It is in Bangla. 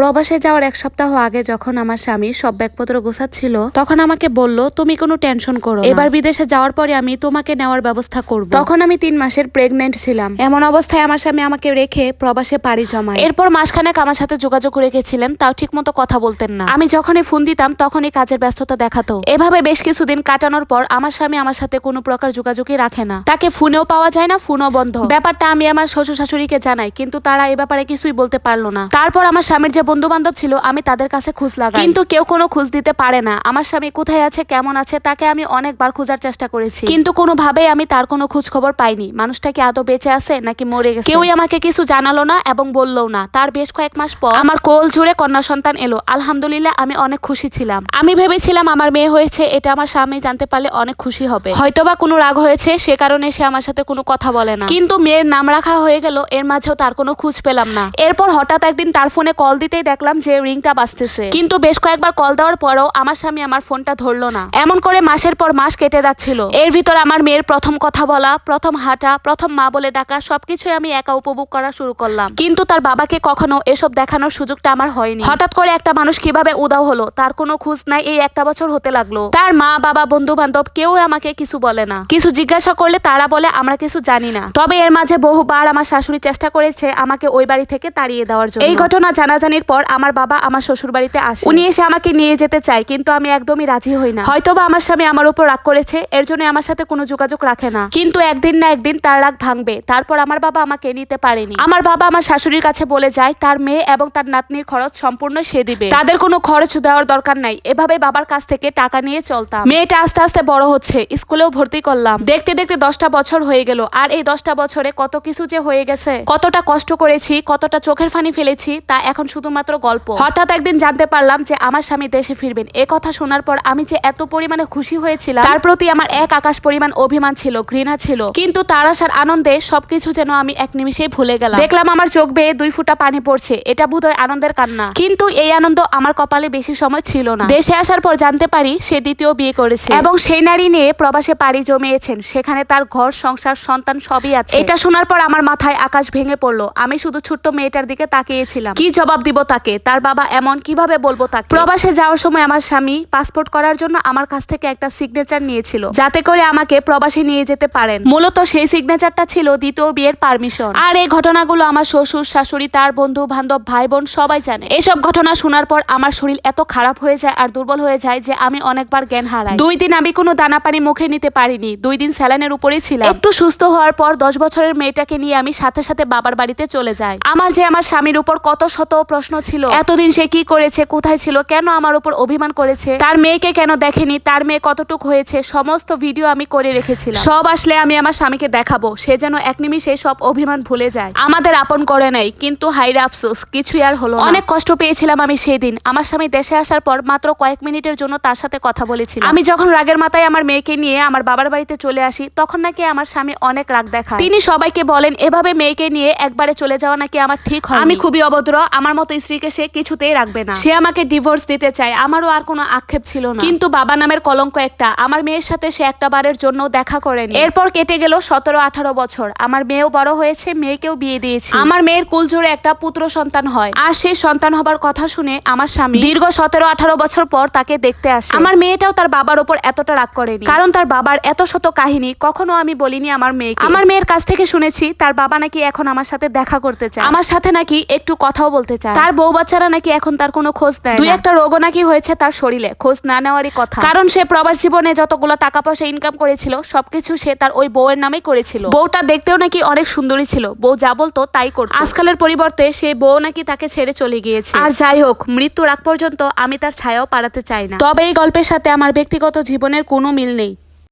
প্রবাসে যাওয়ার এক সপ্তাহ আগে যখন আমার স্বামী সব ব্যাগপত্র গোছাচ্ছিল তখন আমাকে বলল তুমি কোনো টেনশন করো এবার বিদেশে যাওয়ার পরে আমি তোমাকে নেওয়ার ব্যবস্থা করব। তখন আমি তিন মাসের প্রেগনেন্ট ছিলাম। এমন অবস্থায় আমার স্বামী আমাকে রেখে প্রবাসে পাড়ি জমায়। এরপর মাসখানেক আমার সাথে যোগাযোগ রেখেছিলেন তাও ঠিক মতো কথা বলতেন না। আমি যখনই ফোন দিতাম তখনই কাজের ব্যস্ততা দেখাতো। এভাবে বেশ কিছুদিন কাটানোর পর আমার স্বামী আমার সাথে কোনো প্রকার যোগাযোগই রাখে না। তাকে ফোনেও পাওয়া যায় না ফোনও বন্ধ। ব্যাপারটা আমি আমার শ্বশুর শাশুড়িকে জানাই কিন্তু তারা এ ব্যাপারে কিছুই বলতে পারল না। তারপর আমার স্বামীর যে বন্ধু বান্ধব ছিল আমি তাদের কাছে খোঁজ লাগাই। কিন্তু কেউ কোনো খোঁজ দিতে পারে না। আমার স্বামী কোথায় আছে কেমন আছে তাকে আমি অনেকবার খোঁজার চেষ্টা করেছি। কিন্তু কোনোভাবেই আমি তার কোনো খোঁজ খবর পাইনি। মানুষটা কি আদৌ বেঁচে আছে নাকি মরে গেছে? কেউই আমাকে কিছু জানালো না এবং বলল না। তার বেশ কয়েক মাস পর আমার কোল জুড়ে কন্যা সন্তান এলো। আলহামদুলিল্লাহ আমি অনেক খুশি ছিলাম। আমি ভেবেছিলাম আমার মেয়ে হয়েছে এটা আমার স্বামী জানতে পারলে অনেক খুশি হবে। হয়তোবা কোনো রাগ হয়েছে সে কারণে সে আমার সাথে কোনো কথা বলে না। কিন্তু মেয়ের নাম রাখা হয়ে গেল এর মাঝেও তার কোনো খোঁজ পেলাম না। এরপর হঠাৎ একদিন তার ফোনে কল দিতেই দেখলাম যে রিংটা বাজতেছে। কিন্তু বেশ কয়েকবার কল দেওয়ার পরেও আমার স্বামী আমার ফোনটা ধরলো না। এমন করে মাসের পর মাস কেটে যাচ্ছিল। এর ভিতর আমার মেয়ের প্রথম কথা বলা, প্রথম হাঁটা, প্রথম মা বলে ডাকা, সবকিছুই আমি একা উপভোগ করা শুরু করলাম। কিন্তু তার বাবাকে কখনো এসব দেখানোর সুযোগটা আমার হয়নি। হঠাৎ করে একটা মানুষ কীভাবে উদাও হলো, তার কোনো খোঁজ নাই, এই একটা বছর হতে লাগল। তার মা, বাবা বন্ধু বান্ধব কেউ আমাকে কিছু বলে না। কিছু জিজ্ঞাসা করলে তারা বলে, আমরা কিছু জানি না। তবে এর মাঝে বহুবার আমার শাশুড়ি চেষ্টা করেছে আমাকে ওই বাড়ি থেকে তাড়িয়ে দেওয়ার জন্য। এই ঘটনা জানাজানির পর আমার বাবা আমার শ্বশুর বাড়িতে আসে। উনি এসে আমাকে নিয়ে যেতে চায় কিন্তু আমি একদমই রাজি হই না। হয়তোবা আমার স্বামী আমার উপর রাগ করেছে এর জন্য আমার সাথে কোনো যোগাযোগ রাখে না। কিন্তু একদিন না একদিন তার রাগ ভাঙবে। তারপর আমার বাবা আমাকে নিতে পারেনি। আমার বাবা আমার শাশুড়ির কাছে বলে যায় তার মেয়ে এবং তার নাতনির খরচ সম্পূর্ণ সে দিবে। তাদের কোনো খরচ দেওয়ার দরকার নাই। এভাবে বাবার কাছ থেকে টাকা নিয়ে চলতাম। মেয়েটা আস্তে আস্তে বড় হচ্ছে স্কুলেও ভর্তি করলাম। দেখতে দেখতে দশটা বছর হয়ে গেল আর এই দশটা বছরে কত কিছু যে হয়ে গেছে। কতটা কষ্ট করেছি কতটা চোখের ফানি ফেলেছি তা এখন শুধুমাত্র গল্প। হঠাৎ একদিন জানতে পারলাম যে আমার স্বামী দেশে ফিরবেন। এ কথা শোনার পর আমি যে এত পরিমাণে খুশি হয়েছিলাম তার প্রতি আমার এক আকাশ পরিমাণ অভিমান ছিল ঘৃণা ছিল। কিন্তু তার আসার আনন্দে সবকিছু যেন আমি এক নিমিষেই ভুলে গেলাম। দেখলাম আমার চোখ বেয়ে দুই ফুটা পানি পড়ছে। এটা বোধহয় আনন্দের কান্না। কিন্তু এই আনন্দ আমার কপালে বেশি সময় ছিল না। দেশে আসার পর জানতে পারি সে দ্বিতীয় বিয়ে করেছে। এবং সেই নারী নিয়ে প্রবাসে পাড়ি জমিয়েছেন। সেখানে তার ঘর সংসার সন্তান সবই আছে। এটা শোনার পর আমার মাথায় আকাশ ভেঙে পড়ল। আমি শুধু ছোট্ট মেয়েটার দিকে তাকিয়েছিলাম। কি জবাব দিব তাকে, তার বাবা এমন কীভাবে বলব তাকে? প্রবাসে যাওয়ার সময় আমার স্বামী পাসপোর্ট করার জন্য আমার কাছ থেকে একটা সিগনেচার নিয়েছিল, যাতে করে আমাকে প্রবাসে নিয়ে যেতে পারেন। মূলত সেই সিগনেচারটা ছিল দ্বিতীয় বিয়ের পারমিশন আর এই ঘটনাগুলো আমার শ্বশুর, শাশুড়ি, তার বন্ধু, বান্ধব, ভাই, বোন সবাই জানে। এসব ঘটনা শোনার পর আমার শরীর এত খারাপ হয়ে যায় আর দুর্বল হয়ে যায় যে আমি অনেকবার জ্ঞান হারাই। দুই দিন আমি কোনো দানা পানি মুখে নিতে পারিনি, দুই দিন স্যালানের উপরেই ছিলাম। একটু সুস্থ হওয়ার পর দশ বছরের মেয়েটাকে নিয়ে আমি সাথে সাথে বাবার বাড়িতে চলে যাই। আমার যে আমার স্বামীর উপর কত শত প্রশ্ন ছিল, এতদিন সে কি করেছে? কোথায় ছিল? কেন আমার উপর অভিমান করেছে? তার মেয়েকে কেন দেখেনি? তার মেয়ে কতটুক হয়েছে? সমস্ত ভিডিও আমি করে রেখেছিলাম। সব আসলে আমি আমার স্বামীকে দেখাবো। সে যেন এক নিমিষে সব অভিমান ভুলে যায়। আমাদের আপন করে নাই, কিন্তু হাইরে আফসোস, কিছুই আর হলো অনেক কষ্ট পেয়েছিলাম আমি সেদিন। আমার স্বামী দেশে আসার পর মাত্র কয়েক মিনিটের জন্য তার সাথে কথা বলেছিলাম। আমি যখন রাগের মাথায় আমার মেয়েকে নিয়ে আমার বাবার বাড়িতে চলে আসি, তখন নাকি আমার স্বামী অনেক রাগ দেখায়। তিনি সবাইকে বলেন, এভাবে মেয়েকে নিয়ে একবারে চলে যাওয়া নাকি আমার ঠিক হয় আমি খুবই অভদ্র, আমার মতো স্ত্রীকে সে কিছুতেই রাখবে না। সে আমাকে ডিভোর্স দিতে চায় আমারও আর কোনো আক্ষেপ ছিল না। কিন্তু বাবা নামের কলঙ্ক একটা আমার মেয়ের সাথে সে একটা বারের জন্য দেখা করেনি। এরপর কেটে গেল সতেরো আঠারো বছর। আমার মেয়েও বড় হয়েছে মেয়েকেও বিয়ে দিয়েছি। আমার মেয়ের কুল জোরে একটা পুত্র সন্তান হয় আর সেই সন্তান হবার কথা শুনে আমার স্বামী দীর্ঘ সতেরো আঠারো বছর পর তাকে দেখতে আসে। আমার মেয়েটাও তার বাবার উপর এতটা রাগ করেনি। কারণ তার বাবার এত শত কাহিনী কখনো আমি বলিনি আমার মেয়ে আমার মেয়ের কাছ থেকে শুনেছি তার বাবা নাকি এখন আমার সাথে দেখা করতে চায়। আমার সাথে নাকি একটু কথাও বলতে চায়। তার বউ বাচ্চারা নাকি এখন তার কোনো খোঁজ দেয় দুই একটা রোগও নাকি হয়েছে তার শরীরে খোঁজ না নেওয়ারই কথা। কারণ সে প্রবাস জীবনে যতগুলো টাকা পয়সা ইনকাম করেছিল সবকিছু সে তার ওই বউয়ের নামেই করেছিল। বউটা দেখতেও নাকি অনেক সুন্দরী ছিল বউ যা বলতো তাই করতো। আজকালের পরিবর্তে সে বউ নাকি তাকে ছেড়ে চলে গিয়েছে। আর যাই হোক মৃত্যুর আগ পর্যন্ত আমি তার ছায়াও পাড়াতে চাই না। তবে এই গল্পের সাথে আমার ব্যক্তিগত জীবনের কোনো মিল নেই।